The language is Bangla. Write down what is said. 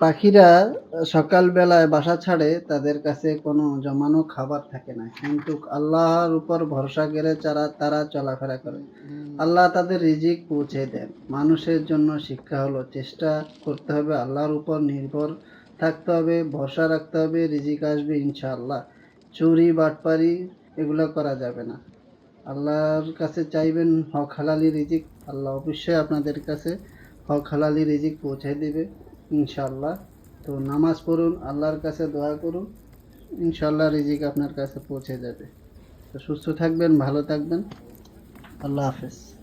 পাখিরা সকালবেলায় বাসা ছাড়ে তাদের কাছে কোনো জমানো খাবার থাকে না। কিন্তু আল্লাহর উপর ভরসা করে যারা তারা চলাফেরা করে। আল্লাহ তাদের রিজিক পৌঁছে দেন। মানুষের জন্য শিক্ষা হলো চেষ্টা করতে হবে আল্লাহর উপর নির্ভর থাকতে হবে ভরসা রাখতে হবে রিজিক আসবে ইনশাআল্লাহ। চুরি বাটপারি এগুলো করা যাবে না। আল্লাহর কাছে চাইবেন হক হালালি রিজিক আল্লাহ অবশ্যই আপনাদের কাছে হক হালালি রিজিক পৌঁছে দিবে। ইনশাআল্লাহ। তো নামাজ পড়ুন, আল্লাহর কাছে দোয়া করুন ইনশাল্লাহ রিজিক আপনার কাছে পৌঁছে যাবে। তো সুস্থ থাকবেন, ভালো থাকবেন। আল্লাহ হাফেজ।